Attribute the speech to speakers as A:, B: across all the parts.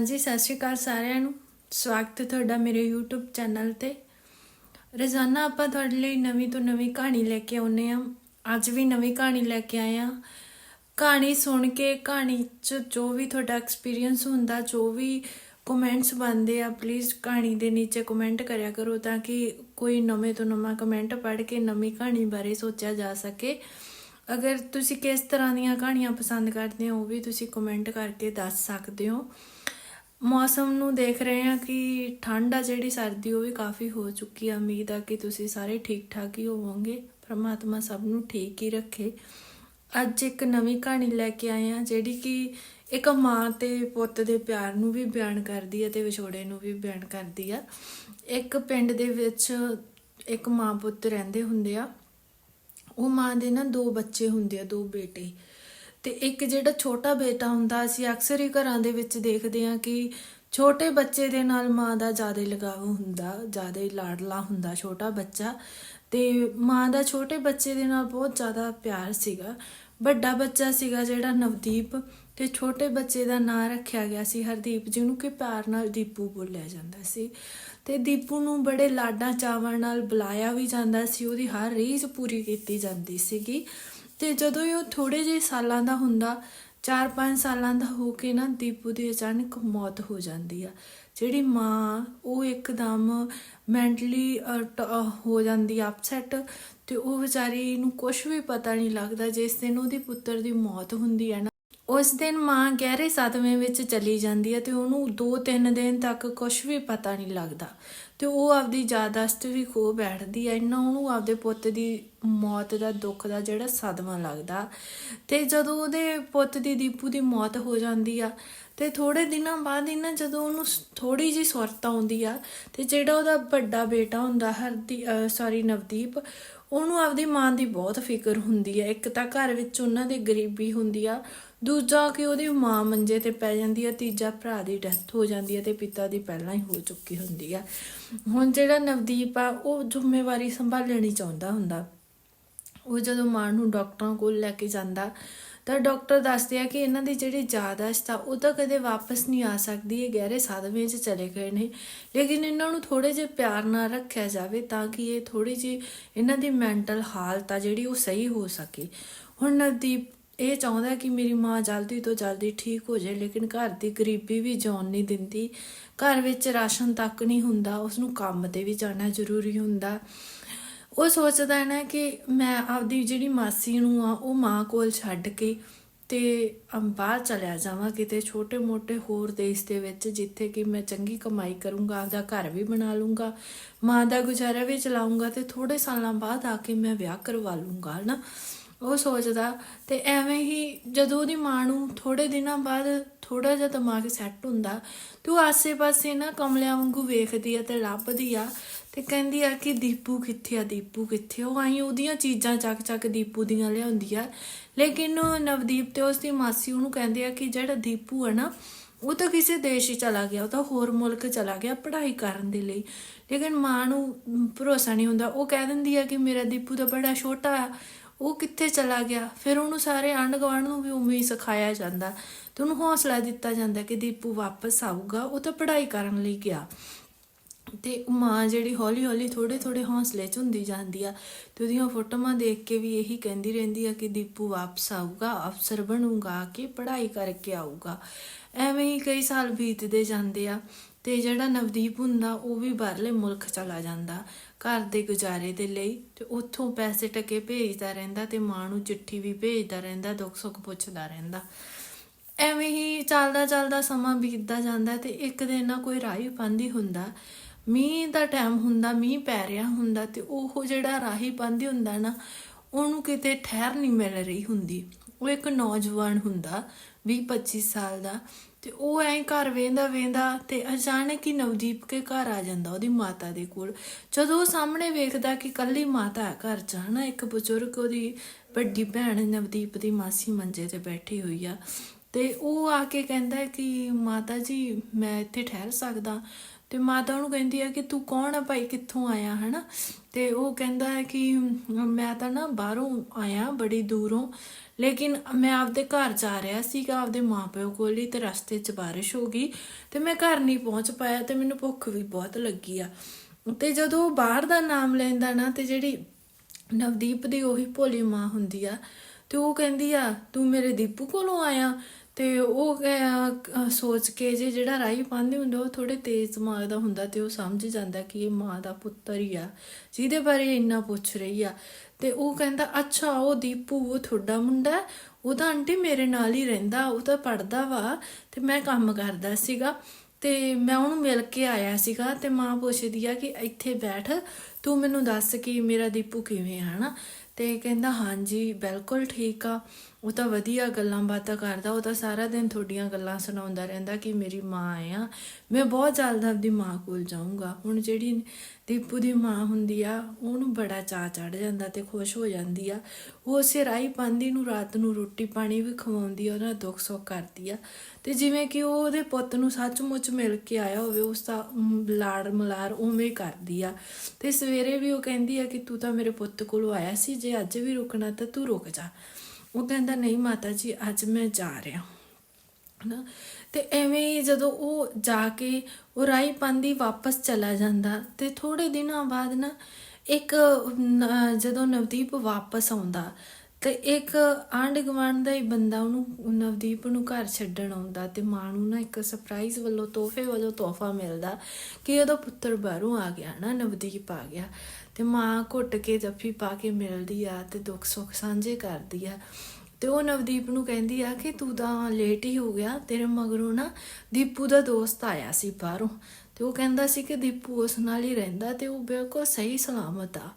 A: ਹਾਂਜੀ, ਸਤਿ ਸ਼੍ਰੀ ਅਕਾਲ ਸਾਰਿਆਂ ਨੂੰ। ਸਵਾਗਤ ਹੈ ਤੁਹਾਡਾ ਮੇਰੇ YouTube ਚੈਨਲ ਤੇ। ਰੋਜ਼ਾਨਾ ਆਪਾਂ ਤੁਹਾਡੇ ਲਈ ਨਵੀਂ ਤੋਂ ਨਵੀਂ ਕਹਾਣੀ ਲੈ ਕੇ ਆਉਨੇ ਆ ਅੱਜ ਵੀ ਨਵੀਂ ਕਹਾਣੀ ਲੈ ਕੇ ਆਏ ਆ ਕਹਾਣੀ ਸੁਣ ਕੇ, ਕਹਾਣੀ 'ਚ ਜੋ ਵੀ ਤੁਹਾਡਾ ਐਕਸਪੀਰੀਅੰਸ ਹੁੰਦਾ, ਜੋ ਵੀ ਕਮੈਂਟਸ ਬਣਦੇ ਆ ਪਲੀਜ਼ ਕਹਾਣੀ ਦੇ ਨੀਚੇ ਕਮੈਂਟ ਕਰਿਆ ਕਰੋ ਤਾਂ ਕਿ ਕੋਈ ਨਵੇਂ ਤੋਂ ਨਵਾਂ ਕਮੈਂਟ ਪੜ੍ਹ ਕੇ ਨਵੀਂ ਕਹਾਣੀ ਬਾਰੇ ਸੋਚਿਆ ਜਾ ਸਕੇ। ਅਗਰ ਤੁਸੀਂ ਕਿਸ ਤਰ੍ਹਾਂ ਦੀਆਂ ਕਹਾਣੀਆਂ ਪਸੰਦ ਕਰਦੇ ਹੋ, ਉਹ ਵੀ ਤੁਸੀਂ ਕਮੈਂਟ ਕਰਕੇ ਦੱਸ ਸਕਦੇ ਹੋ। ਮੌਸਮ ਨੂੰ ਦੇਖ ਰਹੇ ਹਾਂ ਕਿ ਠੰਡ ਆ ਜਿਹੜੀ ਸਰਦੀ, ਉਹ ਵੀ ਕਾਫੀ ਹੋ ਚੁੱਕੀ ਆ। ਉਮੀਦ ਆ ਕਿ ਤੁਸੀਂ ਸਾਰੇ ਠੀਕ ਠਾਕ ਹੀ ਹੋਵੋਗੇ। ਪਰਮਾਤਮਾ ਸਭ ਨੂੰ ਠੀਕ ਹੀ ਰੱਖੇ। ਅੱਜ ਇੱਕ ਨਵੀਂ ਕਹਾਣੀ ਲੈ ਕੇ ਆਏ ਆ ਜਿਹੜੀ ਕਿ ਇੱਕ ਮਾਂ ਤੇ ਪੁੱਤ ਦੇ ਪਿਆਰ ਨੂੰ ਵੀ ਬਿਆਨ ਕਰਦੀ ਹੈ ਤੇ ਵਿਛੋੜੇ ਨੂੰ ਵੀ ਬਿਆਨ ਕਰਦੀ ਆ। ਇੱਕ ਪਿੰਡ ਦੇ ਵਿੱਚ ਇੱਕ ਮਾਂ ਪੁੱਤ ਰਹਿੰਦੇ ਹੁੰਦੇ ਆ। ਉਹ ਮਾਂ ਦੇ ਨਾ ਦੋ ਬੱਚੇ ਹੁੰਦੇ ਆ, ਦੋ ਬੇਟੇ। ਤੇ ਇੱਕ ਜਿਹੜਾ ਛੋਟਾ ਬੇਟਾ ਹੁੰਦਾ, ਅਸੀਂ ਅਕਸਰ ਹੀ ਘਰਾਂ ਦੇ ਵਿੱਚ ਦੇਖਦੇ ਹਾਂ ਕਿ ਛੋਟੇ ਬੱਚੇ ਦੇ ਨਾਲ ਮਾਂ ਦਾ ਜ਼ਿਆਦਾ ਲਗਾਵ ਹੁੰਦਾ, ਜ਼ਿਆਦਾ ਲਾਡਲਾ ਹੁੰਦਾ ਛੋਟਾ ਬੱਚਾ। ਤੇ ਮਾਂ ਦਾ ਛੋਟੇ ਬੱਚੇ ਦੇ ਨਾਲ ਬਹੁਤ ਜ਼ਿਆਦਾ ਪਿਆਰ ਸੀਗਾ। ਵੱਡਾ ਬੱਚਾ ਸੀਗਾ ਜਿਹੜਾ ਨਵਦੀਪ ਤੇ ਛੋਟੇ ਬੱਚੇ ਦਾ ਨਾਂ ਰੱਖਿਆ ਗਿਆ ਸੀ ਹਰਦੀਪ, ਜਿਹਨੂੰ ਕਿ ਪਿਆਰ ਨਾਲ ਦੀਪੂ ਬੋਲਿਆ ਜਾਂਦਾ ਸੀ। ਤੇ ਦੀਪੂ ਨੂੰ ਬੜੇ ਲਾਡਾਂ ਚਾਵਾਂ ਨਾਲ ਬੁਲਾਇਆ ਵੀ ਜਾਂਦਾ ਸੀ, ਉਹਦੀ ਹਰ ਰੀਝ ਪੂਰੀ ਕੀਤੀ ਜਾਂਦੀ ਸੀਗੀ। ਤੇ ਜਦੋਂ ਹੀ ਉਹ ਥੋੜੇ ਜਿਹੇ ਸਾਲਾਂ ਦਾ ਹੁੰਦਾ 4-5 ਸਾਲਾਂ ਦਾ ਹੋ ਕੇ ਨਾ ਦੀਪੂ ਦੀ ਅਚਾਨਕ ਮੌਤ ਹੋ ਜਾਂਦੀ ਆ। ਜਿਹੜੀ ਮਾਂ, ਉਹ ਇੱਕਦਮ ਮੈਂਟਲੀ ਹੋ ਜਾਂਦੀ ਅਪਸੈਟ ਤੇ ਉਹ ਵਿਚਾਰੀ ਨੂੰ ਕੁਝ ਵੀ ਪਤਾ ਨਹੀਂ ਲੱਗਦਾ, ਜਿਸ ਦਿਨ ਉਹਦੇ ਪੁੱਤਰ ਦੀ ਮੌਤ ਹੁੰਦੀ ਹੈ ਨਾ, ਉਸ ਦਿਨ ਮਾਂ ਗਹਿਰੇ ਸਦਮੇ ਵਿੱਚ ਚਲੀ ਜਾਂਦੀ ਹੈ ਤੇ ਉਹਨੂੰ 2-3 ਦਿਨ ਤੱਕ ਕੁਝ ਵੀ ਪਤਾ ਨਹੀਂ ਲੱਗਦਾ। ਤੇ ਉਹ ਆਪਦੀ ਯਾਦਾਸ਼ਤ ਵੀ ਖੋ ਬੈਠਦੀ ਹੈ ਇੰਨਾ ਉਹਨੂੰ ਆਪਦੇ ਪੁੱਤ ਦੀ ਮੌਤ ਦਾ ਦੁੱਖ ਦਾ ਜਿਹੜਾ ਸਦਮਾ ਲੱਗਦਾ। ਤੇ ਜਦੋਂ ਉਹਦੇ ਪੁੱਤ ਦੀ ਦੀਪੂ ਦੀ ਮੌਤ ਹੋ ਜਾਂਦੀ ਆ, ਤੇ ਥੋੜੇ ਦਿਨਾਂ ਬਾਅਦ ਹੀ ਨਾ ਜਦੋਂ ਉਹਨੂੰ ਥੋੜੀ ਜੀ ਸੁਰਤ ਆਉਂਦੀ ਆ, ਤੇ ਜਿਹੜਾ ਉਹਦਾ ਵੱਡਾ ਬੇਟਾ ਹੁੰਦਾ, ਹਰਦੀ ਸੌਰੀ ਨਵਦੀਪ, ਉਹਨੂੰ ਆਪਦੀ ਮਾਂ ਦੀ ਬਹੁਤ ਫਿਕਰ ਹੁੰਦੀ ਹੈ ਇੱਕ ਤਾਂ ਘਰ ਵਿੱਚ ਉਹਨਾਂ ਦੀ ਗਰੀਬੀ ਹੁੰਦੀ ਆ ਦੂਜਾ ਕਿ ਉਹਦੀ ਮਾਂ ਮੰਜੇ ਤੇ ਪੈ ਜਾਂਦੀ ਆ, ਤੀਜਾ ਭਰਾ ਦੀ ਡੈਥ ਹੋ ਜਾਂਦੀ ਹੈ ਤੇ ਪਿਤਾ ਦੀ ਪਹਿਲਾਂ ਹੀ ਹੋ ਚੁੱਕੀ ਹੁੰਦੀ ਆ। ਹੁਣ ਜਿਹੜਾ ਨਵਦੀਪ ਆ, ਉਹ ਜ਼ਿੰਮੇਵਾਰੀ ਸੰਭਾਲਣੀ ਚਾਹੁੰਦਾ ਹੁੰਦਾ। ਉਹ ਜਦੋਂ ਮਾਂ ਨੂੰ ਡਾਕਟਰਾਂ ਕੋਲ ਲੈ ਕੇ ਜਾਂਦਾ, ਤਾਂ ਡਾਕਟਰ ਦੱਸਦੇ ਆ ਕਿ ਇਹਨਾਂ ਦੀ ਜਿਹੜੀ ਯਾਦਾਸ਼ਤ ਆ, ਉਹ ਤਾਂ ਕਦੇ ਵਾਪਸ ਨਹੀਂ ਆ ਸਕਦੀ, ਇਹ ਗਹਿਰੇ ਸਾਧਵੇਂ 'ਚ ਚਲੇ ਗਏ ਨੇ। ਲੇਕਿਨ ਇਹਨਾਂ ਨੂੰ ਥੋੜੇ ਜਿਹਾ ਪਿਆਰ ਨਾਲ ਰੱਖਿਆ ਜਾਵੇ ਤਾਂ ਕਿ ਇਹ ਥੋੜੀ ਜਿਹੀ ਇਹਨਾਂ ਦੀ ਮੈਂਟਲ ਹਾਲਤ ਆ ਜਿਹੜੀ ਉਹ ਸਹੀ ਹੋ ਸਕੇ। ਹੁਣ ਨਵਦੀਪ ਇਹ ਚਾਹੁੰਦਾ ਕਿ ਮੇਰੀ ਮਾਂ ਜਲਦੀ ਤੋਂ ਜਲਦੀ ਠੀਕ ਹੋ ਜਾਏ, ਲੇਕਿਨ ਘਰ ਦੀ ਗਰੀਬੀ ਵੀ ਜਾਣ ਨਹੀਂ ਦਿੰਦੀ। ਘਰ ਵਿੱਚ ਰਾਸ਼ਨ ਤੱਕ ਨਹੀਂ ਹੁੰਦਾ ਉਸ ਨੂੰ ਕੰਮ ਤੇ ਵੀ ਜਾਣਾ ਜ਼ਰੂਰੀ ਹੁੰਦਾ। ਉਹ ਸੋਚਦਾ ਹੈ ਨਾ ਕਿ ਮੈਂ ਆਪਦੀ ਜਿਹੜੀ ਮਾਸੀ ਨੂੰ ਆ, ਉਹ ਮਾਂ ਕੋਲ ਛੱਡ ਕੇ ਤੇ ਬਾਹਰ ਚਲਿਆ ਜਾਵਾਂ ਕਿਤੇ ਛੋਟੇ-ਮੋਟੇ ਹੋਰ ਦੇਸ਼ ਦੇ ਵਿੱਚ, ਜਿੱਥੇ ਕਿ ਮੈਂ ਚੰਗੀ ਕਮਾਈ ਕਰੂੰਗਾ, ਆਪਦਾ ਘਰ ਵੀ ਬਣਾ ਲੂੰਗਾ, ਮਾਂ ਦਾ ਗੁਜ਼ਾਰਾ ਵੀ ਚਲਾਉਂਗਾ ਤੇ ਥੋੜੇ ਸਾਲਾਂ ਬਾਅਦ ਆ ਕੇ ਮੈਂ ਵਿਆਹ ਕਰਵਾ ਲੂੰਗਾ, ਹਨਾ? ਉਹ ਸੋਚਦਾ ਤੇ ਐਵੇਂ ਹੀ ਜਦੋਂ ਉਹਦੀ ਮਾਂ ਨੂੰ ਥੋੜੇ ਦਿਨਾਂ ਬਾਅਦ ਥੋੜਾ ਜਿਹਾ ਦਿਮਾਗ ਸੈੱਟ ਹੁੰਦਾ, ਤੇ ਉਹ ਆਸੇ-ਪਾਸੇ ਨਾ ਕਮਲਿਆਂ ਵਾਂਗੂ ਵੇਖਦੀ ਆ ਤੇ ਲੱਭਦੀ ਆ ਤੇ ਕਹਿੰਦੀ ਆ ਕਿ ਦੀਪੂ ਕਿੱਥੇ ਆ, ਦੀਪੂ ਕਿੱਥੇ ਉਹ ਆਈ ਉਹਦੀਆਂ ਚੀਜ਼ਾਂ ਚੱਕ ਚੱਕ ਦੀਪੂ ਦੀਆਂ ਲਿਆਉਂਦੀ ਆ। ਲੇਕਿਨ ਨਵਦੀਪ ਤੇ ਉਸਦੀ ਮਾਸੀ ਉਹਨੂੰ ਕਹਿੰਦੇ ਆ ਕਿ ਜਿਹੜਾ ਦੀਪੂ ਹੈ ਨਾ, ਉਹ ਤਾਂ ਕਿਸੇ ਦੇਸ਼ ਹੀ ਚਲਾ ਗਿਆ, ਉਹ ਤਾਂ ਹੋਰ ਮੁਲਕ ਚਲਾ ਗਿਆ ਪੜ੍ਹਾਈ ਕਰਨ ਦੇ ਲਈ। ਲੇਕਿਨ ਮਾਂ ਨੂੰ ਭਰੋਸਾ ਨਹੀਂ ਹੁੰਦਾ। ਉਹ ਕਹਿ ਦਿੰਦੀ ਆ ਕਿ ਮੇਰਾ ਦੀਪੂ ਤਾਂ ਬੜਾ ਛੋਟਾ ਆ। ਉਹ ਕਿੱਥੇ ਚਲਾ ਗਿਆ? ਫਿਰ ਉਹਨੂੰ ਸਾਰੇ ਆਂਢ ਗੁਆਂਢ ਨੂੰ ਵੀ ਉਵੇਂ ਹੀ ਸਿਖਾਇਆ ਜਾਂਦਾ। ਤੇ ਉਹਨੂੰ ਹੌਸਲਾ ਦਿੱਤਾ ਜਾਂਦਾ ਕਿ ਦੀਪੂ ਵਾਪਸ ਆਊਗਾ। ਉਹ ਤਾਂ ਪੜ੍ਹਾਈ ਕਰਨ ਲਈ ਗਿਆ। ਤੇ ਮਾਂ ਜਿਹੜੀ ਹੌਲੀ ਹੌਲੀ ਥੋੜੇ ਥੋੜੇ ਹੌਸਲੇ ਚ ਹੁੰਦੀ ਜਾਂਦੀ ਆ। ਤੇ ਉਹਦੀਆਂ ਫੋਟੋਆਂ ਦੇਖ ਕੇ ਵੀ ਇਹੀ ਕਹਿੰਦੀ ਰਹਿੰਦੀ ਆ ਕਿ ਦੀਪੂ ਵਾਪਸ ਆਊਗਾ, ਅਫਸਰ ਬਣੂਗਾ ਕਿ ਪੜ੍ਹਾਈ ਕਰਕੇ ਆਊਗਾ। ਐਵੇਂ ਹੀ ਕਈ ਸਾਲ ਬੀਤਦੇ ਜਾਂਦੇ ਆ। ਤੇ ਜਿਹੜਾ ਨਵਦੀਪ ਹੁੰਦਾ, ਉਹ ਵੀ ਬਾਹਰਲੇ ਮੁਲਕ ਚਲਾ ਜਾਂਦਾ। ਘਰ ਦੇ ਗੁਜ਼ਾਰੇ ਦੇ ਲਈ ਤੇ ਉੱਥੋਂ ਪੈਸੇ ਟਕੇ ਭੇਜਦਾ ਰਹਿੰਦਾ ਤੇ ਮਾਂ ਨੂੰ ਚਿੱਠੀ ਵੀ ਭੇਜਦਾ ਰਹਿੰਦਾ, ਦੁੱਖ ਸੁੱਖ ਪੁੱਛਦਾ ਰਹਿੰਦਾ। ਐਵੇਂ ਹੀ ਚੱਲਦਾ ਚੱਲਦਾ ਸਮਾਂ ਬੀਤਦਾ ਜਾਂਦਾ ਤੇ ਇੱਕ ਦਿਨ ਨਾ ਕੋਈ ਰਾਹੀ ਪੰਦੀ ਹੁੰਦਾ। ਮੀਂਹ ਦਾ ਟਾਈਮ ਹੁੰਦਾ, ਮੀਂਹ ਪੈ ਰਿਹਾ ਹੁੰਦਾ ਤੇ ਉਹ ਜਿਹੜਾ ਰਾਹੀ ਪੰਦੀ ਹੁੰਦਾ ਨਾ, ਉਹਨੂੰ ਕਿਤੇ ਠਹਿਰ ਨਹੀਂ ਮਿਲ ਰਹੀ ਹੁੰਦੀ। ਉਹ ਇੱਕ ਨੌਜਵਾਨ ਹੁੰਦਾ 20-25 ਸਾਲ ਦਾ। ਤੇ ਉਹ ਐਂ ਘਰ ਵੇਂਦਾ ਵੇਂਦਾ ਤੇ ਅਚਾਨਕ ਹੀ ਨਵਦੀਪ ਕੇ ਘਰ ਆ ਜਾਂਦਾ ਉਹਦੀ ਮਾਤਾ ਦੇ ਕੋਲ। ਜਦੋਂ ਉਹ ਸਾਹਮਣੇ ਵੇਖਦਾ ਕਿ ਕੱਲੀ ਮਾਤਾ ਹੈ ਘਰ ਚ, ਹਨਾ, ਇੱਕ ਬਜ਼ੁਰਗ ਉਹਦੀ ਵੱਡੀ ਭੈਣ ਨਵਦੀਪ ਦੀ ਮਾਸੀ ਮੰਜੇ ਤੇ ਬੈਠੀ ਹੋਈ ਆ। ਤੇ ਉਹ ਆ ਕੇ ਕਹਿੰਦਾ ਕਿ ਮਾਤਾ ਜੀ, ਮੈਂ ਇੱਥੇ ਠਹਿਰ ਸਕਦਾ। ਤੇ ਮਾਤਾ ਉਹਨੂੰ ਕਹਿੰਦੀ ਆ ਕਿ ਤੂੰ ਕੌਣ ਆ ਭਾਈ? ਕਿੱਥੋਂ ਆਇਆ, ਹਨਾ? ਤੇ ਉਹ ਕਹਿੰਦਾ ਹੈ ਕਿ ਮੈਂ ਤਾਂ ਨਾ ਬਾਹਰੋਂ ਆਇਆ, ਬੜੀ ਦੂਰੋਂ। ਲੇਕਿਨ ਮੈਂ ਆਪਦੇ ਘਰ ਜਾ ਰਿਹਾ ਸੀਗਾ, ਆਪਦੇ ਮਾਪਿਓ ਕੋਲ ਹੀ ਤੇ ਰਸਤੇ 'ਚ ਬਾਰਿਸ਼ ਹੋ ਗਈ ਤੇ ਮੈਂ ਘਰ ਨਹੀਂ ਪਹੁੰਚ ਪਾਇਆ ਤੇ ਮੈਨੂੰ ਭੁੱਖ ਵੀ ਬਹੁਤ ਲੱਗੀ ਆ। ਤੇ ਜਦੋਂ ਉਹ ਬਾਹਰ ਦਾ ਨਾਮ ਲੈਂਦਾ ਨਾ ਤੇ ਜਿਹੜੀ ਨਵਦੀਪ ਦੀ ਉਹੀ ਭੋਲੀ ਮਾਂ ਹੁੰਦੀ ਆ, ਤੇ ਉਹ ਕਹਿੰਦੀ ਆ, ਤੂੰ ਮੇਰੇ ਦੀਪੂ ਕੋਲੋਂ ਆਇਆ? ਤੇ ਉਹ ਕਹਿ- ਸੋਚ ਕੇ ਜੇ ਜਿਹੜਾ ਰਾਈ ਪਾਉਂਦੇ ਹੁੰਦਾ, ਉਹ ਥੋੜੇ ਤੇਜ਼ ਦਿਮਾਗ ਦਾ ਹੁੰਦਾ ਤੇ ਉਹ ਸਮਝ ਜਾਂਦਾ ਕਿ ਇਹ ਮਾਂ ਦਾ ਪੁੱਤਰ ਹੀ ਆ, ਜਿਹਦੇ ਬਾਰੇ ਇੰਨਾ ਪੁੱਛ ਰਹੀ ਆ। ਤੇ ਉਹ ਕਹਿੰਦਾ, ਅੱਛਾ, ਉਹ ਦੀਪੂ, ਉਹ ਤੁਹਾਡਾ ਮੁੰਡਾ ਉਹ ਤਾਂ ਆਂਟੀ ਮੇਰੇ ਨਾਲ ਹੀ ਰਹਿੰਦਾ, ਉਹ ਤਾਂ ਪੜਦਾ ਵਾ। ਤੇ ਮੈਂ ਕੰਮ ਕਰਦਾ ਸੀਗਾ ਤੇ ਮੈਂ ਉਹਨੂੰ ਮਿਲ ਕੇ ਆਇਆ ਸੀਗਾ ਤੇ ਮਾਂ ਪੁੱਛਦੀ ਆ ਕਿ ਇੱਥੇ ਬੈਠ, ਤੂੰ ਮੈਨੂੰ ਦੱਸ ਕਿ ਮੇਰਾ ਦੀਪੂ ਕਿਵੇਂ ਹੈ ਹਨਾ? ਤੇ ਕਹਿੰਦਾ, ਹਾਂਜੀ, ਬਿਲਕੁਲ ਠੀਕ ਆ। ਉਹ ਤਾਂ ਵਧੀਆ ਗੱਲਾਂ ਬਾਤਾਂ ਕਰਦਾ, ਉਹ ਤਾਂ ਸਾਰਾ ਦਿਨ ਤੁਹਾਡੀਆਂ ਗੱਲਾਂ ਸੁਣਾਉਂਦਾ ਰਹਿੰਦਾ ਕਿ ਮੇਰੀ ਮਾਂ ਆ। ਮੈਂ ਬਹੁਤ ਜਲਦ ਆਪਦੀ ਮਾਂ ਕੋਲ ਜਾਊਂਗਾ। ਹੁਣ ਜਿਹੜੀ ਦੀਪੂ ਦੀ ਮਾਂ ਹੁੰਦੀ ਆ, ਉਹਨੂੰ ਬੜਾ ਚਾਅ ਚੜ ਜਾਂਦਾ ਤੇ ਖੁਸ਼ ਹੋ ਜਾਂਦੀ ਆ। ਉਹ ਉਸੇ ਰਾਈ ਪਾਂਦੀ ਨੂੰ ਰਾਤ ਨੂੰ ਰੋਟੀ ਪਾਣੀ ਵੀ ਖਵਾਉਂਦੀ ਆ, ਉਹਦਾ ਦੁੱਖ ਸੁੱਖ ਕਰਦੀ ਆ। ਤੇ ਜਿਵੇਂ ਕਿ ਉਹ ਉਹਦੇ ਪੁੱਤ ਨੂੰ ਸੱਚਮੁੱਚ ਮਿਲ ਕੇ ਆਇਆ ਹੋਵੇ, ਉਸ ਦਾ ਲਾੜ ਮਲਾਰ ਉਵੇਂ ਕਰਦੀ ਆ। ਤੇ ਸਵੇਰੇ ਵੀ ਉਹ ਕਹਿੰਦੀ ਆ ਕਿ ਤੂੰ ਤਾਂ ਮੇਰੇ ਪੁੱਤ ਕੋਲ ਆਇਆ ਸੀ, ਜੇ ਅੱਜ ਵੀ ਰੁਕਣਾ ਤਾਂ ਤੂੰ ਰੁਕ ਜਾ। ਉਹ ਕਹਿੰਦਾ, ਨਹੀਂ ਮਾਤਾ ਜੀ, ਅੱਜ ਮੈਂ ਜਾ ਰਿਹਾ ਨਾ ਤੇ ਐਵੇਂ ਹੀ ਜਦੋਂ ਉਹ ਜਾ ਕੇ ਉਹ ਰਾਈ ਪਾਂਦੀ ਵਾਪਸ ਚਲਾ ਜਾਂਦਾ, ਤੇ ਥੋੜੇ ਦਿਨਾਂ ਬਾਅਦ ਨਾ ਇੱਕ ਜਦੋਂ ਨਵਦੀਪ ਵਾਪਸ ਆਉਂਦਾ, ਤੇ ਇੱਕ ਆਂਢ ਗੁਆਂਢ ਦਾ ਹੀ ਬੰਦਾ ਉਹਨੂੰ, ਨਵਦੀਪ ਨੂੰ ਘਰ ਛੱਡਣ ਆਉਂਦਾ ਤੇ ਮਾਂ ਨੂੰ ਨਾ ਇੱਕ ਸਰਪ੍ਰਾਈਜ਼ ਵੱਲੋਂ ਤੋਹਫੇ ਵੱਲੋਂ ਤੋਹਫਾ ਮਿਲਦਾ ਕਿ ਉਹਦਾ ਪੁੱਤਰ ਬਾਹਰੋਂ ਆ ਗਿਆ ਨਾ ਨਵਦੀਪ ਆ ਗਿਆ। ਤੇ ਮਾਂ ਘੁੱਟ ਕੇ ਜੱਫੀ ਪਾ ਕੇ ਮਿਲਦੀ ਆ ਤੇ ਦੁੱਖ ਸੁੱਖ ਸਾਂਝੇ ਕਰਦੀ ਆ। ਤੇ ਉਹ ਨਵਦੀਪ ਨੂੰ ਕਹਿੰਦੀ ਆ ਕਿ ਤੂੰ ਤਾਂ ਲੇਟ ਹੀ ਹੋ ਗਿਆ, ਤੇਰੇ ਮਗਰੋਂ ਨਾ ਦੀਪੂ ਦਾ ਦੋਸਤ ਆਇਆ ਸੀ ਬਾਹਰੋਂ। ਤੇ ਉਹ ਕਹਿੰਦਾ ਸੀ ਕਿ ਦੀਪੂ ਉਸ ਨਾਲ ਹੀ ਰਹਿੰਦਾ ਤੇ ਉਹ ਬਿਲਕੁਲ ਸਹੀ ਸਲਾਮਤ ਆ।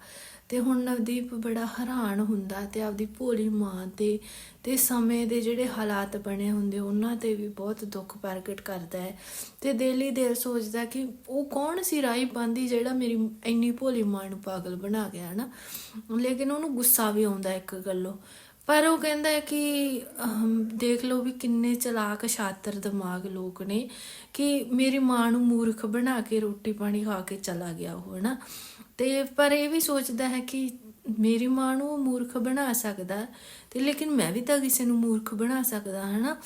A: ਤੇ ਹੁਣ ਨਵਦੀਪ ਬੜਾ ਹੈਰਾਨ ਹੁੰਦਾ ਤੇ ਆਪਦੀ ਭੋਲੀ ਮਾਂ ਤੇ ਤੇ ਸਮੇਂ ਦੇ ਜਿਹੜੇ ਹਾਲਾਤ ਬਣੇ ਹੁੰਦੇ ਉਹਨਾਂ ਤੇ ਵੀ ਬਹੁਤ ਦੁੱਖ ਪ੍ਰਗਟ ਕਰਦਾ ਹੈ। ਤੇ ਦਿਲ ਹੀ ਦਿਲ ਸੋਚਦਾ ਕਿ ਉਹ ਕੌਣ ਸੀ ਰਾਈ ਬੰਦੀ ਜਿਹੜਾ ਮੇਰੀ ਇੰਨੀ ਭੋਲੀ ਮਾਂ ਨੂੰ ਪਾਗਲ ਬਣਾ ਗਿਆ ਨਾ ਲੇਕਿਨ ਉਹਨੂੰ ਗੁੱਸਾ ਵੀ ਆਉਂਦਾ ਇੱਕ ਗੱਲੋਂ। ਪਰ ਉਹ ਕਹਿੰਦਾ ਹੈ ਕਿ ਦੇਖ ਲਓ ਵੀ ਕਿੰਨੇ ਚਲਾਕ ਸ਼ਾਤਰ ਦਿਮਾਗ ਲੋਕ ਨੇ ਕਿ ਮੇਰੀ ਮਾਂ ਨੂੰ ਮੂਰਖ ਬਣਾ ਕੇ ਰੋਟੀ ਪਾਣੀ ਖਾ ਕੇ ਚਲਾ ਗਿਆ ਉਹ, ਹਨਾ? ਤੇ ਪਰ ਇਹ ਵੀ ਸੋਚਦਾ ਹੈ ਕਿ ਮੇਰੀ ਮਾਂ ਨੂੰ ਉਹ ਮੂਰਖ ਬਣਾ ਸਕਦਾ ਤੇ ਲੇਕਿਨ ਮੈਂ ਵੀ ਤਾਂ ਕਿਸੇ ਨੂੰ ਮੂਰਖ ਬਣਾ ਸਕਦਾ, ਹਨਾ?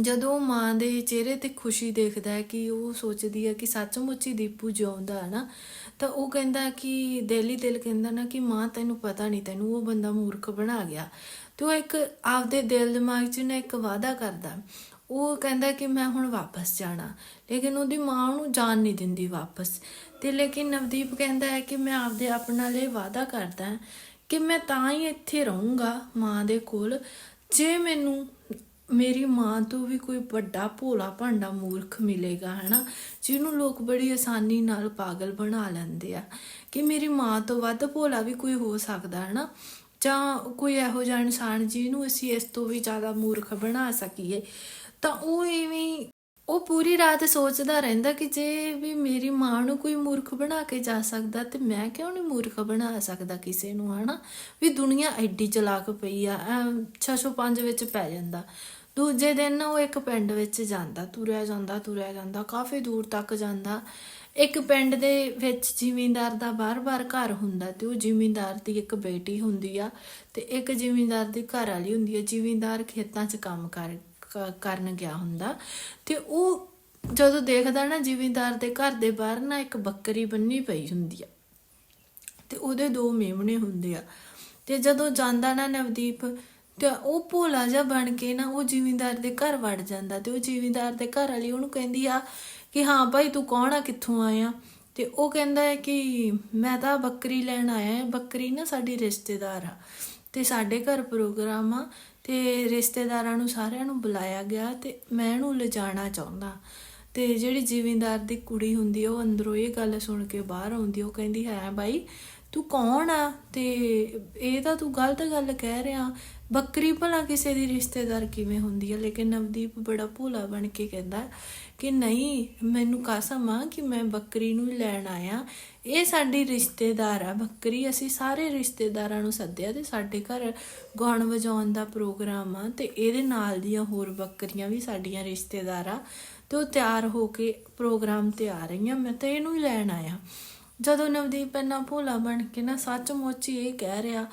A: ਜਦੋਂ ਮਾਂ ਦੇ ਚਿਹਰੇ ਤੇ ਖੁਸ਼ੀ ਦੇਖਦਾ ਹੈ ਕਿ ਉਹ ਸੋਚਦੀ ਹੈ ਕਿ ਸੱਚਮੁੱਚ ਹੀ ਦੀਪੂ ਜਿਉਂਦਾ ਹੈ ਨਾ ਤਾਂ ਉਹ ਕਹਿੰਦਾ ਕਿ, ਦਿਲ ਹੀ ਦਿਲ ਕਹਿੰਦਾ ਨਾ ਕਿ ਮਾਂ ਤੈਨੂੰ ਪਤਾ ਨਹੀਂ, ਤੈਨੂੰ ਉਹ ਬੰਦਾ ਮੂਰਖ ਬਣਾ ਗਿਆ। ਤੇ ਉਹ ਇੱਕ ਆਪਦੇ ਦਿਲ ਦਿਮਾਗ 'ਚ ਨਾ ਇੱਕ ਵਾਅਦਾ ਕਰਦਾ। ਉਹ ਕਹਿੰਦਾ ਕਿ ਮੈਂ ਹੁਣ ਵਾਪਸ ਜਾਣਾ। ਲੇਕਿਨ ਉਹਦੀ ਮਾਂ ਉਹਨੂੰ ਜਾਣ ਨਹੀਂ ਦਿੰਦੀ ਵਾਪਸ। ਤੇ ਲੇਕਿਨ ਨਵਦੀਪ ਕਹਿੰਦਾ ਹੈ ਕਿ ਮੈਂ ਆਪਦੇ ਆਪ ਨਾਲ ਇਹ ਵਾਅਦਾ ਕਰਦਾ ਹਾਂ ਕਿ ਮੈਂ ਤਾਂ ਹੀ ਇੱਥੇ ਰਹੂੰਗਾ ਮਾਂ ਦੇ ਕੋਲ। ਜੇ ਮੈਨੂੰ ਮੇਰੀ ਮਾਂ ਤੋਂ ਵੀ ਕੋਈ ਵੱਡਾ ਭੋਲਾ ਭਾਂਡਾ ਮੂਰਖ ਮਿਲੇਗਾ, ਹਨਾ, ਜਿਹਨੂੰ ਲੋਕ ਬੜੀ ਆਸਾਨੀ ਨਾਲ ਪਾਗਲ ਬਣਾ ਲੈਂਦੇ ਆ, ਕਿ ਮੇਰੀ ਮਾਂ ਤੋਂ ਵੱਧ ਭੋਲਾ ਵੀ ਕੋਈ ਹੋ ਸਕਦਾ, ਹਨਾ, ਜਾਂ ਕੋਈ ਇਹੋ ਜਿਹਾ ਇਨਸਾਨ ਜਿਹਨੂੰ ਅਸੀਂ ਇਸ ਤੋਂ ਵੀ ਜ਼ਿਆਦਾ ਮੂਰਖ ਬਣਾ ਸਕੀਏ, ਤਾਂ ਉਹ ਐਵੇਂ ਉਹ ਪੂਰੀ ਰਾਤ ਸੋਚਦਾ ਰਹਿੰਦਾ ਕਿ ਜੇ ਵੀ ਮੇਰੀ ਮਾਂ ਨੂੰ ਕੋਈ ਮੂਰਖ ਬਣਾ ਕੇ ਜਾ ਸਕਦਾ ਤੇ ਮੈਂ ਕਿਉਂ ਨਹੀਂ ਮੂਰਖ ਬਣਾ ਸਕਦਾ ਕਿਸੇ ਨੂੰ, ਹਨਾ? ਵੀ ਦੁਨੀਆ ਐਡੀ ਚਲਾਕ ਪਈ ਆ 605 ਵਿੱਚ ਪੈ ਜਾਂਦਾ। ਦੂਜੇ ਦਿਨ ਉਹ ਇੱਕ ਪਿੰਡ ਵਿੱਚ ਜਾਂਦਾ, ਤੁਰਿਆ ਜਾਂਦਾ ਤੁਰਿਆ ਜਾਂਦਾ, ਕਾਫੀ ਦੂਰ ਤੱਕ ਜਾਂਦਾ। ਇੱਕ ਪਿੰਡ ਦੇ ਵਿੱਚ ਜ਼ਿਮੀਂਦਾਰ ਦਾ ਬਾਰ-ਬਾਰ ਘਰ ਹੁੰਦਾ ਤੇ ਉਹ ਜ਼ਿਮੀਂਦਾਰ ਦੀ ਇੱਕ ਬੇਟੀ ਹੁੰਦੀ ਆ ਤੇ ਇੱਕ ਜ਼ਿਮੀਂਦਾਰ ਦੀ ਘਰ ਵਾਲੀ ਹੁੰਦੀ ਆ। ਜ਼ਿਮੀਂਦਾਰ ਖੇਤਾਂ 'ਚ ਕੰਮ ਕਰ ਕਰਨ ਗਿਆ ਹੁੰਦਾ। ਤੇ ਉਹ ਜਦੋਂ ਦੇਖਦਾ ਨਾ ਜ਼ਿਮੀਂਦਾਰ ਦੇ ਘਰ ਦੇ ਬਾਹਰ ਨਾ ਇੱਕ ਬੱਕਰੀ ਬੰਨੀ ਪਈ ਹੁੰਦੀ ਆ। ਤੇ ਉਹਦੇ ਦੋ ਮੇਮਣੇ ਹੁੰਦੇ ਆ। ਤੇ ਜਦੋਂ ਜਾਂਦਾ ਨਾ ਨਵਦੀਪ, ਤੇ ਉਹ ਭੋਲਾ ਜਿਹਾ ਬਣ ਕੇ ਨਾ ਉਹ ਜ਼ਿਮੀਂਦਾਰ ਦੇ ਘਰ ਵੜ ਜਾਂਦਾ ਤੇ ਉਹ ਜ਼ਿਮੀਂਦਾਰ ਦੇ ਘਰ ਵਾਲੀ ਉਹਨੂੰ ਕਹਿੰਦੀ ਆ ਕਿ ਹਾਂ ਭਾਈ ਤੂੰ ਕੌਣ ਆ, ਕਿੱਥੋਂ ਆਇਆ? ਤੇ ਉਹ ਕਹਿੰਦਾ ਹੈ ਕਿ ਮੈਂ ਤਾਂ ਬੱਕਰੀ ਲੈਣ ਆਇਆ ਹਾਂ, ਬੱਕਰੀ ਨਾ ਸਾਡੀ ਰਿਸ਼ਤੇਦਾਰ ਆ। ਤੇ ਸਾਡੇ ਘਰ ਪ੍ਰੋਗਰਾਮ ਆ ਤੇ ਰਿਸ਼ਤੇਦਾਰਾਂ ਨੂੰ ਸਾਰਿਆਂ ਨੂੰ ਬੁਲਾਇਆ ਗਿਆ ਤੇ ਮੈਂ ਇਹਨੂੰ ਲਿਜਾਣਾ ਚਾਹੁੰਦਾ। ਤੇ ਜਿਹੜੀ ਜ਼ਿਮੀਂਦਾਰ ਦੀ ਕੁੜੀ ਹੁੰਦੀ ਆ, ਉਹ ਅੰਦਰੋਂ ਇਹ ਗੱਲ ਸੁਣ ਕੇ ਬਾਹਰ ਆਉਂਦੀ ਉਹ ਕਹਿੰਦੀ ਹੈ, ਬਾਈ, ਤੂੰ ਕੌਣ ਆ? ਤੇ ਇਹ ਤਾਂ ਤੂੰ ਗਲਤ ਗੱਲ ਕਹਿ ਰਿਹਾ। ਬੱਕਰੀ ਭਲਾ ਕਿਸੇ ਦੀ ਰਿਸ਼ਤੇਦਾਰ ਕਿਵੇਂ ਹੁੰਦੀ ਆ? ਲੇਕਿਨ ਨਵਦੀਪ ਬੜਾ ਭੋਲਾ ਬਣ ਕੇ ਕਹਿੰਦਾ ਕਿ ਨਹੀਂ, ਮੈਨੂੰ ਕਸਮ ਆ ਕਿ ਮੈਂ ਬੱਕਰੀ ਨੂੰ ਲੈਣ ਆਇਆ। ਇਹ ਸਾਡੀ ਰਿਸ਼ਤੇਦਾਰ ਆ, ਬੱਕਰੀ ਅਸੀਂ ਸਾਰੇ ਰਿਸ਼ਤੇਦਾਰਾਂ ਨੂੰ ਸੱਦਿਆ ਤੇ ਸਾਡੇ ਘਰ ਗਾਉਣ ਵਜਾਉਣ ਦਾ ਪ੍ਰੋਗਰਾਮ ਆ ਤੇ ਇਹਦੇ ਨਾਲ ਦੀਆਂ ਹੋਰ ਬੱਕਰੀਆਂ ਵੀ ਸਾਡੀਆਂ ਰਿਸ਼ਤੇਦਾਰਾਂ ਤੇ ਉਹ ਤਿਆਰ ਹੋ ਕੇ ਪ੍ਰੋਗਰਾਮ ਤੇ ਆ ਰਹੀ ਆ ਮੈਂ ਤਾਂ ਇਹਨੂੰ ਹੀ ਲੈਣ ਆਇਆ। ਜਦੋਂ ਨਵਦੀਪ ਇੰਨਾ ਭੋਲਾ ਬਣ ਕੇ ਨਾ ਸੱਚਮੁੱਚ ਹੀ ਇਹ ਕਹਿ ਰਿਹਾ,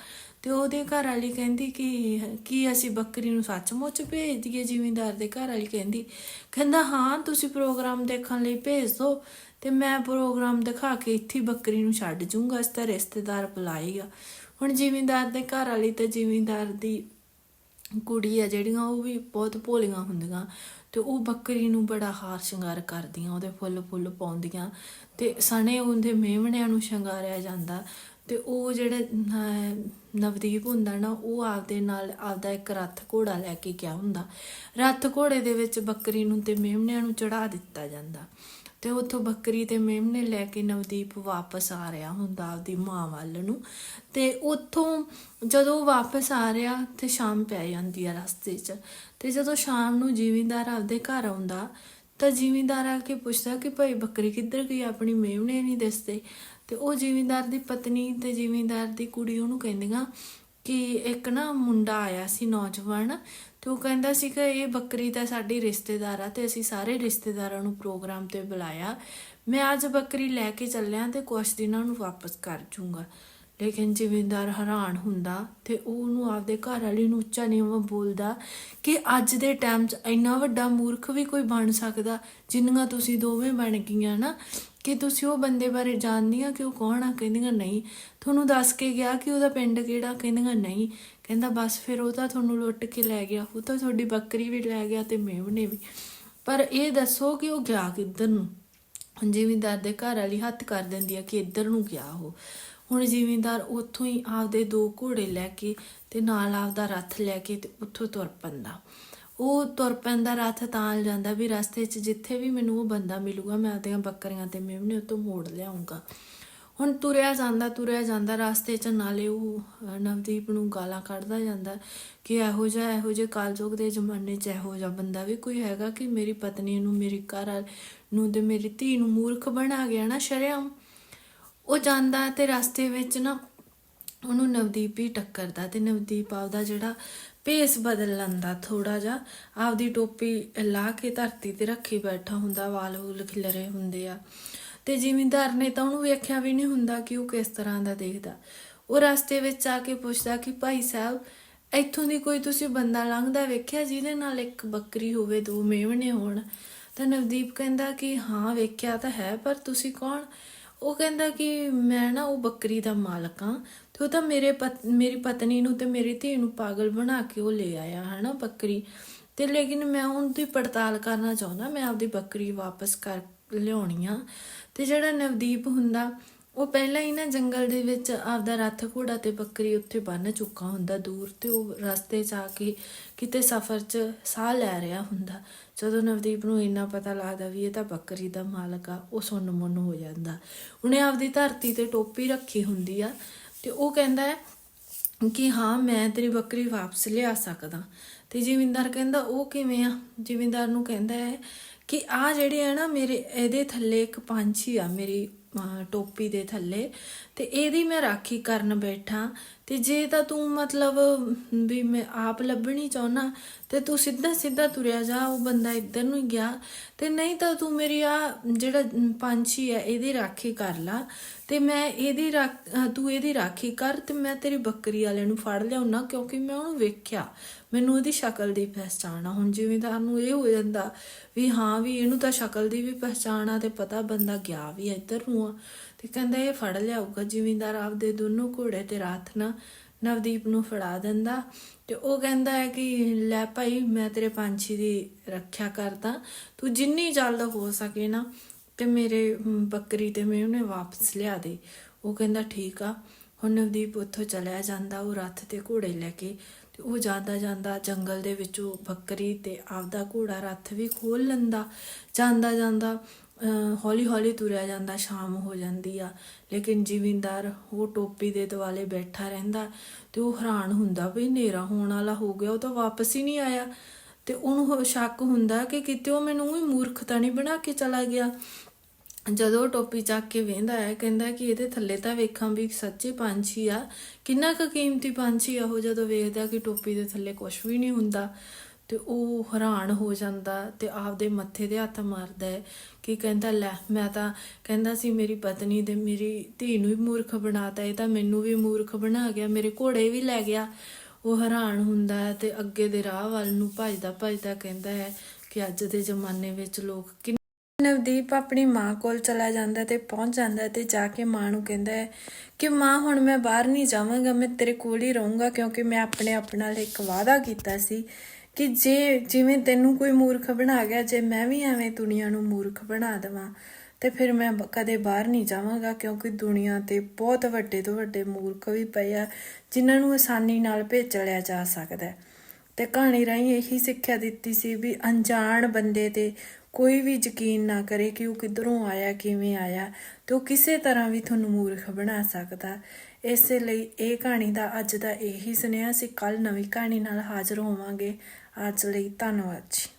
A: ਤੇ ਉਹਦੇ ਘਰ ਵਾਲੀ ਕਹਿੰਦੀ ਕਿ ਕੀ ਅਸੀਂ ਬੱਕਰੀ ਨੂੰ ਸੱਚਮੁੱਚ ਭੇਜ ਦਈਏ? ਜ਼ਿਮੀਂਦਾਰ ਦੇ ਘਰ ਵਾਲੀ ਕਹਿੰਦੀ, ਕਹਿੰਦਾ, ਹਾਂ, ਤੁਸੀਂ ਪ੍ਰੋਗਰਾਮ ਦੇਖਣ ਲਈ ਭੇਜ ਦਿਓ ਤੇ ਮੈਂ ਪ੍ਰੋਗਰਾਮ ਦਿਖਾ ਕੇ ਇੱਥੇ ਬੱਕਰੀ ਨੂੰ ਛੱਡ ਜੂੰਗਾ, ਇਸ ਤਾਂ ਰਿਸ਼ਤੇਦਾਰ ਬੁਲਾਏਗਾ। ਹੁਣ ਜ਼ਿਮੀਂਦਾਰ ਦੇ ਘਰ ਵਾਲੀ ਤੇ ਜ਼ਿਮੀਂਦਾਰ ਦੀ ਕੁੜੀ ਆ ਜਿਹੜੀਆਂ, ਉਹ ਵੀ ਬਹੁਤ ਭੋਲੀਆਂ ਹੁੰਦੀਆਂ। ਤੇ ਉਹ ਬੱਕਰੀ ਨੂੰ ਬੜਾ ਹਾਰ ਸ਼ਿੰਗਾਰ ਕਰਦੀਆਂ, ਉਹਦੇ ਫੁੱਲ ਫੁੱਲ ਪਾਉਂਦੀਆਂ ਤੇ ਸਣੇ ਉਹਦੇ ਮੇਵਣਿਆਂ ਨੂੰ ਸ਼ਿੰਗਾਰਿਆ ਜਾਂਦਾ ਤੇ ਉਹ ਜਿਹੜੇ ਨਵਦੀਪ ਹੁੰਦਾ ਨਾ, ਉਹ ਆਪਦੇ ਨਾਲ ਆਪਦਾ ਇੱਕ ਰੱਥ ਘੋੜਾ ਲੈ ਕੇ ਗਿਆ ਹੁੰਦਾ। ਰੱਥ ਘੋੜੇ ਦੇ ਵਿੱਚ ਬੱਕਰੀ ਨੂੰ ਤੇ ਮੇਮਣਿਆਂ ਨੂੰ ਚੜਾ ਦਿੱਤਾ ਜਾਂਦਾ। ਤੇ ਉੱਥੋਂ ਬੱਕਰੀ ਤੇ ਮੇਮਣੇ ਲੈ ਕੇ ਨਵਦੀਪ ਵਾਪਸ ਆ ਰਿਹਾ ਹੁੰਦਾ ਆਪਦੀ ਮਾਂ ਵੱਲ ਨੂੰ। ਤੇ ਉੱਥੋਂ ਜਦੋਂ ਉਹ ਵਾਪਸ ਆ ਰਿਹਾ ਤੇ ਸ਼ਾਮ ਪੈ ਜਾਂਦੀ ਆ ਰਸਤੇ 'ਚ। ਤੇ ਜਦੋਂ ਸ਼ਾਮ ਨੂੰ ਜ਼ਿਮੀਂਦਾਰ ਆਪਦੇ ਘਰ ਆਉਂਦਾ, ਤਾਂ ਜ਼ਿਮੀਂਦਾਰ ਆ ਕੇ ਪੁੱਛਦਾ ਕਿ ਭਾਈ ਬੱਕਰੀ ਕਿੱਧਰ ਗਈ? ਆਪਣੀ ਮੇਮਣੇ ਨਹੀਂ ਦਿਸਦੇ। ਤੇ ਉਹ ਜ਼ਿਮੀਂਦਾਰ ਦੀ ਪਤਨੀ ਤੇ ਜ਼ਿਮੀਂਦਾਰ ਦੀ ਕੁੜੀ ਉਹਨੂੰ ਕਹਿੰਦੀਆਂ ਕਿ ਇੱਕ ਨਾ ਮੁੰਡਾ ਆਇਆ ਸੀ ਨੌਜਵਾਨ ਤੇ ਉਹ ਕਹਿੰਦਾ ਸੀ ਕਿ ਇਹ ਬੱਕਰੀ ਤਾਂ ਸਾਡੀ ਰਿਸ਼ਤੇਦਾਰ ਆ ਤੇ ਅਸੀਂ ਸਾਰੇ ਰਿਸ਼ਤੇਦਾਰਾਂ ਨੂੰ ਪ੍ਰੋਗਰਾਮ ਤੇ ਬੁਲਾਇਆ। ਮੈਂ ਅੱਜ ਬੱਕਰੀ ਲੈ ਕੇ ਚੱਲਿਆ ਤੇ ਕੁਝ ਦਿਨਾਂ ਨੂੰ ਵਾਪਸ ਕਰ ਜੂੰਗਾ। ਲੇਕਿਨ ਜ਼ਿਮੀਂਦਾਰ ਹੈਰਾਨ ਹੁੰਦਾ ਤੇ ਉਹ ਉਹਨੂੰ ਆਪਦੇ ਘਰ ਵਾਲੇ ਨੂੰ ਉੱਚਾ ਨੀਵਾਂ ਬੋਲਦਾ ਕਿ ਅੱਜ ਦੇ ਟਾਈਮ 'ਚ ਇੰਨਾ ਵੱਡਾ ਮੂਰਖ ਵੀ ਕੋਈ ਬਣ ਸਕਦਾ, ਜਿੰਨੀਆਂ ਤੁਸੀਂ ਦੋਵੇਂ ਬਣ ਗਈਆਂ ਨਾ। ਕਿ ਤੁਸੀਂ ਉਹ ਬੰਦੇ ਬਾਰੇ ਜਾਣਦੀ ਜਾਣਦੀਆਂ ਕਿ ਉਹ ਕੌਣ ਆ? ਕਹਿੰਦੀਆਂ ਨਹੀਂ। ਤੁਹਾਨੂੰ ਦੱਸ ਕੇ ਗਿਆ ਕਿ ਉਹਦਾ ਪਿੰਡ ਕਿਹੜਾ? ਕਹਿੰਦੀਆਂ ਨਹੀਂ। ਕਹਿੰਦਾ ਬਸ ਫਿਰ ਉਹ ਤਾਂ ਤੁਹਾਨੂੰ ਲੁੱਟ ਕੇ ਲੈ ਗਿਆ। ਉਹ ਤਾਂ ਤੁਹਾਡੀ ਬੱਕਰੀ ਵੀ ਲੈ ਗਿਆ ਤੇ ਮੇਵਨੇ ਵੀ। ਪਰ ਇਹ ਦੱਸੋ ਕਿ ਉਹ ਗਿਆ ਕਿੱਧਰ ਨੂੰ? ਹੁਣ ਜ਼ਿਮੀਂਦਾਰ ਦੇ ਘਰ ਵਾਲੀ ਹੱਥ ਕਰ ਦਿੰਦੀ ਆ ਕਿ ਇੱਧਰ ਨੂੰ ਗਿਆ ਉਹ। ਹੁਣ ਜ਼ਿਮੀਂਦਾਰ ਉੱਥੋਂ ਹੀ ਆਪਦੇ ਦੋ ਘੋੜੇ ਲੈ ਕੇ ਤੇ ਨਾਲ ਆਪਦਾ ਰੱਥ ਲੈ ਕੇ ਤੇ ਉੱਥੋਂ ਤੁਰ ਪੈਂਦਾ। ਉਹ ਤੁਰ ਪੈਂਦਾ ਰੱਥ ਤਾਂ ਜਾਂਦਾ ਵੀ ਰਸਤੇ 'ਚ ਜਿੱਥੇ ਵੀ ਮੈਨੂੰ ਉਹ ਬੰਦਾ ਮਿਲੂਗਾ, ਮੈਂ ਆਪਦੀਆਂ ਬੱਕਰੀਆਂ ਤੇ ਮੇਮਣੇ ਉੱਤੋਂ ਮੋੜ ਲਿਆਉਂਗਾ ਹੁਣ ਤੁਰਿਆ ਜਾਂਦਾ ਤੁਰਿਆ ਜਾਂਦਾ, ਰਸਤੇ 'ਚ ਨਾਲੇ ਉਹ ਨਵਦੀਪ ਨੂੰ ਗਾਲਾਂ ਕੱਢਦਾ ਜਾਂਦਾ ਕਿ ਇਹੋ ਜਿਹਾ, ਇਹੋ ਜਿਹੇ ਕਾਲਜੋਗ ਦੇ ਜ਼ਮਾਨੇ 'ਚ ਇਹੋ ਜਿਹਾ ਬੰਦਾ ਵੀ ਕੋਈ ਹੈਗਾ ਕਿ ਮੇਰੀ ਪਤਨੀ ਨੂੰ, ਮੇਰੀ ਘਰ ਵਾਲ ਨੂੰ ਤੇ ਮੇਰੀ ਧੀ ਨੂੰ ਮੂਰਖ ਬਣਾ ਗਿਆ ਨਾ ਸ਼ਰਿਆਮ। ਉਹ ਜਾਂਦਾ ਤੇ ਰਸਤੇ ਵਿੱਚ ਨਾ ਉਹਨੂੰ ਨਵਦੀਪ ਹੀ ਟੱਕਰਦਾ ਤੇ ਨਵਦੀਪ ਆਪਦਾ ਜਿਹੜਾ ਭੇਸ ਬਦਲ ਲੈਂਦਾ ਥੋੜਾ ਜਿਹਾ। ਆਪਦੀ ਟੋਪੀ ਲਾ ਕੇ ਧਰਤੀ ਤੇ ਰੱਖੀ ਬੈਠਾ ਹੁੰਦਾ, ਵਾਲ ਵੂਲ ਖਿਲਰੇ ਹੁੰਦੇ ਆ। ਤੇ ਜ਼ਿਮੀਂਦਾਰ ਨੇ ਤਾਂ ਉਹਨੂੰ ਵੇਖਿਆ ਵੀ ਨਹੀਂ ਹੁੰਦਾ ਕਿ ਉਹ ਕਿਸ ਤਰ੍ਹਾਂ ਦਾ ਦੇਖਦਾ। ਉਹ ਰਸਤੇ ਵਿੱਚ ਆ ਕੇ ਪੁੱਛਦਾ ਕਿ, ਭਾਈ ਸਾਹਿਬ, ਇੱਥੋਂ ਦੀ ਕੋਈ ਤੁਸੀਂ ਬੰਦਾ ਲੰਘਦਾ ਵੇਖਿਆ ਜਿਹਦੇ ਨਾਲ ਇੱਕ ਬੱਕਰੀ ਹੋਵੇ, ਦੋ ਮੇਵਣੇ ਹੋਣ? ਤਾਂ ਨਵਦੀਪ ਕਹਿੰਦਾ ਕਿ, ਹਾਂ, ਵੇਖਿਆ ਤਾਂ ਹੈ, ਪਰ ਤੁਸੀਂ ਕੌਣ? ਉਹ ਕਹਿੰਦਾ ਕਿ, ਮੈਂ ਨਾ ਉਹ ਬੱਕਰੀ ਦਾ ਮਾਲਕ ਹਾਂ ਤੇ ਉਹ ਤਾਂ ਮੇਰੇ ਪਤ- ਮੇਰੀ ਪਤਨੀ ਨੂੰ ਤੇ ਮੇਰੀ ਧੀ ਨੂੰ ਪਾਗਲ ਬਣਾ ਕੇ ਉਹ ਲੈ ਆਇਆ ਹੈ ਨਾ ਬੱਕਰੀ। ਤੇ ਲੇਕਿਨ ਮੈਂ ਉਹਦੀ ਪੜਤਾਲ ਕਰਨਾ ਚਾਹੁੰਦਾ, ਮੈਂ ਆਪਦੀ ਬੱਕਰੀ ਵਾਪਸ ਕਰ ਲਿਆਉਣੀ ਆ। ਤੇ ਜਿਹੜਾ ਨਵਦੀਪ ਹੁੰਦਾ, ਉਹ ਪਹਿਲਾਂ ਹੀ ਨਾ ਜੰਗਲ ਦੇ ਵਿੱਚ ਆਪਦਾ ਰੱਥ ਘੋੜਾ ਤੇ ਬੱਕਰੀ ਉੱਥੇ ਬੰਨ ਚੁੱਕਾ ਹੁੰਦਾ ਦੂਰ, ਤੇ ਉਹ ਰਸਤੇ 'ਚ ਆ ਕੇ ਕਿਤੇ ਸਫ਼ਰ 'ਚ ਸਾਹ ਲੈ ਰਿਹਾ ਹੁੰਦਾ। ਜਦੋਂ ਨਵਦੀਪ ਨੂੰ ਇੰਨਾ ਪਤਾ ਲੱਗਦਾ ਵੀ ਇਹ ਤਾਂ ਬੱਕਰੀ ਦਾ ਮਾਲਕ ਆ, ਉਹ ਸੁੰਨ ਮੁੰਨ ਹੋ ਜਾਂਦਾ। ਉਹਨੇ ਆਪਦੀ ਧਰਤੀ ਤੇ ਟੋਪੀ ਰੱਖੀ ਹੁੰਦੀ ਆ ਤੇ ਉਹ ਕਹਿੰਦਾ ਹੈ ਕਿ ਹਾਂ, ਮੈਂ ਤੇਰੀ ਬੱਕਰੀ ਵਾਪਸ ਲਿਆ ਸਕਦਾ। ਤੇ ਜ਼ਿਮੀਂਦਾਰ ਕਹਿੰਦਾ, ਉਹ ਕਿਵੇਂ ਆ? ਜ਼ਿਮੀਂਦਾਰ ਨੂੰ ਕਹਿੰਦਾ ਹੈ ਕਿ ਆ ਜਿਹੜੇ ਆ ਨਾ, ਮੇਰੇ ਇਹਦੇ ਥੱਲੇ ਇੱਕ ਪੰਛੀ ਆ, ਮੇਰੀ ਟੋਪੀ ਦੇ ਥੱਲੇ। ਤੇ ਇਹਦੀ ਮੈਂ ਰਾਖੀ ਕਰਨ ਬੈਠਾ। ਤੇ ਜੇ ਤਾਂ ਤੂੰ ਮਤਲਬ ਵੀ ਮੈਂ ਆਪ ਲੱਭਣੀ ਚਾਹੁੰਨਾ, ਤੇ ਤੂੰ ਸਿੱਧਾ ਸਿੱਧਾ ਤੁਰਿਆ ਜਾ, ਉਹ ਬੰਦਾ ਇੱਧਰ ਨੂੰ ਹੀ ਗਿਆ। ਤੇ ਨਹੀਂ ਤਾਂ ਤੂੰ ਮੇਰੀ ਆ ਜਿਹੜਾ ਪੰਛੀ ਹੈ ਇਹਦੀ ਰਾਖੀ ਕਰ ਲਾ। ਤੇ ਮੈਂ ਇਹਦੀ ਤੂੰ ਇਹਦੀ ਰਾਖੀ ਕਰ, ਤੇ ਮੈਂ ਤੇਰੀ ਬੱਕਰੀ ਵਾਲੇ ਨੂੰ ਫੜ ਲਿਆਉਣਾ ਕਿਉਂਕਿ ਮੈਂ ਉਹਨੂੰ ਵੇਖਿਆ। ਮੈਨੂੰ ਉਹਦੀ ਸ਼ਕਲ ਦੀ ਪਹਿਚਾਣ ਆ। ਹੁਣ ਜ਼ਿਮੀਂਦਾਰ ਨੂੰ ਇਹ ਹੋ ਜਾਂਦਾ ਵੀ ਹਾਂ ਵੀ ਇਹਨੂੰ ਤਾਂ ਸ਼ਕਲ ਦੀ ਵੀ ਪਹਿਚਾਣ ਆ ਤੇ ਪਤਾ ਬੰਦਾ ਗਿਆ ਵੀ ਆ, ਇੱਧਰ ਨੂੰ ਆ। ਤੇ ਕਹਿੰਦਾ ਇਹ ਫੜ ਲਿਆਊਗਾ, ਜ਼ਿਮੀਂਦਾਰ ਆਪਦੇ ਦੋਨੋਂ ਘੋੜੇ ਤੇ ਰਾਤ ਨਾ ਨਵਦੀਪ ਨੂੰ ਫੜਾ ਦਿੰਦਾ। ਤੇ ਉਹ ਕਹਿੰਦਾ ਹੈ ਕਿ ਲੈ ਭਾਈ, ਮੈਂ ਤੇਰੇ ਪੰਛੀ ਦੀ ਰੱਖਿਆ ਕਰਦਾ। ਤੂੰ ਜਿੰਨੀ ਜਲਦ ਹੋ ਸਕੇ ਨਾ ਤੇ ਮੇਰੇ ਬੱਕਰੀ ਤੇ ਮੈਂ ਉਹਨੇ ਵਾਪਸ ਲਿਆ ਦੇ। ਉਹ ਕਹਿੰਦਾ ਠੀਕ ਆ। ਹੁਣ ਨਵਦੀਪ ਉੱਥੋਂ ਚਲਿਆ ਜਾਂਦਾ, ਉਹ ਰੱਥ ਤੇ ਘੋੜੇ ਲੈ ਕੇ ਤੇ ਉਹ ਜਾਂਦਾ ਜਾਂਦਾ ਜੰਗਲ ਦੇ ਵਿੱਚੋਂ ਬੱਕਰੀ ਤੇ ਆਪਦਾ ਘੋੜਾ ਰੱਥ ਵੀ ਖੋਲ ਲੈਂਦਾ, ਜਾਂਦਾ ਜਾਂਦਾ ਹੌਲੀ ਹੌਲੀ ਤੁਰਿਆ ਜਾਂਦਾ, ਸ਼ਾਮ ਹੋ ਜਾਂਦੀ ਆ। ਲੇਕਿਨ ਜ਼ਿਮੀਂਦਾਰ ਉਹ ਟੋਪੀ ਦੇ ਦੁਆਲੇ ਬੈਠਾ ਰਹਿੰਦਾ ਤੇ ਉਹ ਹੈਰਾਨ ਹੁੰਦਾ ਵੀ ਹਨੇਰਾ ਹੋਣ ਵਾਲਾ ਹੋ ਗਿਆ, ਉਹ ਤਾਂ ਵਾਪਸ ਹੀ ਨਹੀਂ ਆਇਆ। ਤੇ ਉਹਨੂੰ ਸ਼ੱਕ ਹੁੰਦਾ ਕਿ ਕਿਤੇ ਉਹ ਮੈਨੂੰ ਹੀ ਮੂਰਖ ਤਾਂ ਨਹੀਂ ਬਣਾ ਕੇ ਚਲਾ ਗਿਆ। ਜਦੋਂ ਟੋਪੀ ਚੱਕ ਕੇ ਵੇਂਦਾ ਹੈ, ਕਹਿੰਦਾ ਕਿ ਇਹਦੇ ਥੱਲੇ ਤਾਂ ਵੇਖਾਂ ਵੀ ਸੱਚੀ ਪੰਛੀ ਆ। ਕਿੰਨਾ ਕੁ ਕੀਮਤੀ ਪੰਛੀ ਆ ਉਹ ਜਦੋਂ ਵੇਖਦਾ ਕਿ ਟੋਪੀ ਦੇ ਥੱਲੇ ਕੁਝ ਵੀ ਨਹੀਂ ਹੁੰਦਾ। ਤੇ ਉਹ ਹੈਰਾਨ ਹੋ ਜਾਂਦਾ ਤੇ ਆਪਦੇ ਮੱਥੇ ਦੇ ਹੱਥ ਮਾਰਦਾ ਹੈ ਕਿ ਕਹਿੰਦਾ, ਲੈ, ਮੈਂ ਤਾਂ ਕਹਿੰਦਾ ਸੀ ਮੇਰੀ ਪਤਨੀ ਤੇ ਮੇਰੀ ਧੀ ਨੂੰ ਵੀ ਮੂਰਖ ਬਣਾਤਾ, ਇਹ ਤਾਂ ਮੈਨੂੰ ਵੀ ਮੂਰਖ ਬਣਾ ਗਿਆ, ਮੇਰੇ ਘੋੜੇ ਵੀ ਲੈ ਗਿਆ। ਉਹ ਹੈਰਾਨ ਹੁੰਦਾ ਹੈ ਤੇ ਅੱਗੇ ਦੇ ਰਾਹ ਵੱਲ ਨੂੰ ਭੱਜਦਾ ਭੱਜਦਾ ਕਹਿੰਦਾ ਹੈ ਕਿ ਅੱਜ ਦੇ ਜ਼ਮਾਨੇ ਵਿੱਚ ਲੋਕ ਕਿੰਨੇ ਨਵਦੀਪ ਆਪਣੀ ਮਾਂ ਕੋਲ ਚਲਾ ਜਾਂਦਾ ਤੇ ਪਹੁੰਚ ਜਾਂਦਾ ਤੇ ਜਾ ਕੇ ਮਾਂ ਨੂੰ ਕਹਿੰਦਾ ਹੈ ਕਿ ਮਾਂ, ਹੁਣ ਮੈਂ ਬਾਹਰ ਨਹੀਂ ਜਾਵਾਂਗਾ, ਮੈਂ ਤੇਰੇ ਕੋਲ ਹੀ ਰਹੂੰਗਾ ਕਿਉਂਕਿ ਮੈਂ ਆਪਣੇ ਆਪ ਨਾਲ ਇੱਕ ਵਾਅਦਾ ਕੀਤਾ ਸੀ ਕਿ ਜੇ ਜਿਵੇਂ ਤੈਨੂੰ ਕੋਈ ਮੂਰਖ ਬਣਾ ਗਿਆ, ਜੇ ਮੈਂ ਵੀ ਐਵੇਂ ਦੁਨੀਆ ਨੂੰ ਮੂਰਖ ਬਣਾ ਦੇਵਾਂ, ਤੇ ਫਿਰ ਮੈਂ ਕਦੇ ਬਾਹਰ ਨਹੀਂ ਜਾਵਾਂਗਾ ਕਿਉਂਕਿ ਦੁਨੀਆ ਤੇ ਬਹੁਤ ਵੱਡੇ ਤੋਂ ਵੱਡੇ ਮੂਰਖ ਵੀ ਪਏ ਆ, ਜਿਨ੍ਹਾਂ ਨੂੰ ਆਸਾਨੀ ਨਾਲ ਭੇਜ ਲਿਆ ਜਾ ਸਕਦਾ ਹੈ। ਤੇ ਕਹਾਣੀ ਰਾਹੀਂ ਇਹੀ ਸਿੱਖਿਆ ਦਿੱਤੀ ਸੀ ਵੀ ਅਣਜਾਣ ਬੰਦੇ ਤੇ ਕੋਈ ਵੀ ਯਕੀਨ ਨਾ ਕਰੇ ਕਿ ਉਹ ਕਿੱਧਰੋਂ ਆਇਆ, ਕਿਵੇਂ ਆਇਆ, ਤੇ ਉਹ ਕਿਸੇ ਤਰ੍ਹਾਂ ਵੀ ਤੁਹਾਨੂੰ ਮੂਰਖ ਬਣਾ ਸਕਦਾ। ਇਸੇ ਲਈ ਇਹ ਕਹਾਣੀ ਦਾ ਅੱਜ ਦਾ ਇਹੀ ਸੁਨੇਹਾ ਸੀ। ਕੱਲ ਨਵੀਂ ਕਹਾਣੀ ਨਾਲ ਹਾਜ਼ਰ ਹੋਵਾਂਗੇ। ਅੱਜ ਲਈ ਧੰਨਵਾਦ ਜੀ।